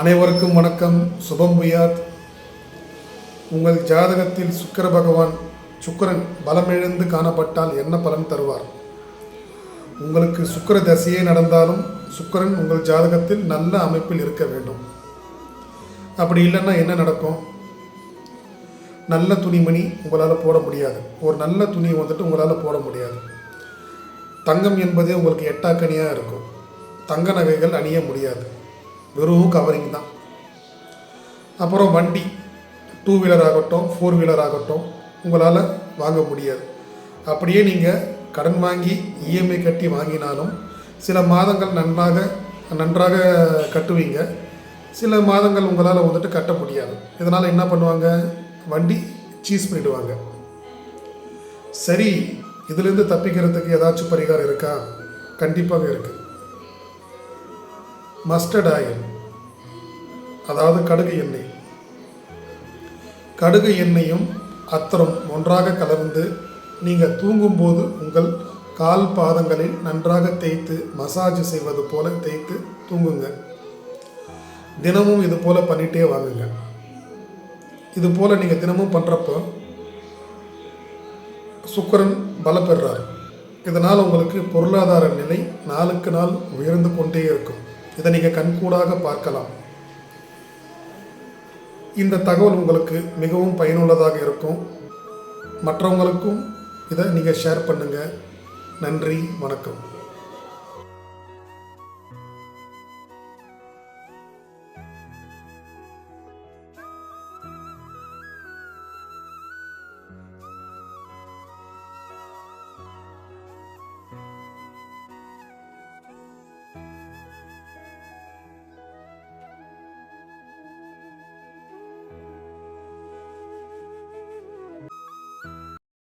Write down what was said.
அனைவருக்கும் வணக்கம். சுபம் புயாத் உங்கள் ஜாதகத்தில் சுக்கிர பகவான் சுக்கிரன் பலமிழந்து காணப்பட்டால் என்ன பலன் தருவார்? உங்களுக்கு சுக்கிர தசையே நடந்தாலும் சுக்கிரன் உங்கள் ஜாதகத்தில் நல்ல அமைப்பில் இருக்க வேண்டும். அப்படி இல்லைன்னா என்ன நடக்கும்? நல்ல துணிமணி உங்களால் போட முடியாது. ஒரு நல்ல துணி வந்துட்டு உங்களால் போட முடியாது. தங்கம் என்பதே உங்களுக்கு எட்டாக்கனியாக இருக்கும். தங்க நகைகள் அணிய முடியாது. வெறும் கவரிங் தான். அப்புறம் வண்டி டூ வீலர் ஆகட்டும் ஃபோர் வீலர் ஆகட்டும் உங்களால் வாங்க முடியாது. அப்படியே நீங்கள் கடன் வாங்கி இஎம்ஐ கட்டி வாங்கினாலும் சில மாதங்கள் நன்றாக நன்றாக கட்டுவீங்க. சில மாதங்கள் உங்களால் வந்துட்டு கட்ட முடியாது. இதனால் என்ன பண்ணுவாங்க? வண்டி சீஸ் பண்ணிவிடுவாங்க சரி இதுலேருந்து தப்பிக்கிறதுக்கு ஏதாச்சும் பரிகாரம் இருக்கா? கண்டிப்பாக இருக்குது மஸ்டர்ட் ஆயில் அதாவது கடுகு எண்ணெய். கடுகு எண்ணெயும் அத்தரும் ஒன்றாக கலந்து நீங்கள் தூங்கும்போது உங்கள் கால் பாதங்களில் நன்றாக தேய்த்து மசாஜ் செய்வது போல தேய்த்து தூங்குங்க. தினமும் இது போல பண்ணிட்டே வாங்குங்க. இது போல நீங்கள் தினமும் பண்ணுறப்போ சுக்கரன் பலப்பெறார் இதனால் உங்களுக்கு பொருளாதார நிலை நாளுக்கு நாள் உயர்ந்து கொண்டே இருக்கும். இதை நீங்கள் கண்கூடாக பார்க்கலாம். இந்த தகவல் உங்களுக்கு மிகவும் பயனுள்ளதாக இருக்கும். மற்றவங்களுக்கும் இதை நீங்கள் ஷேர் பண்ணுங்கள் நன்றி வணக்கம்.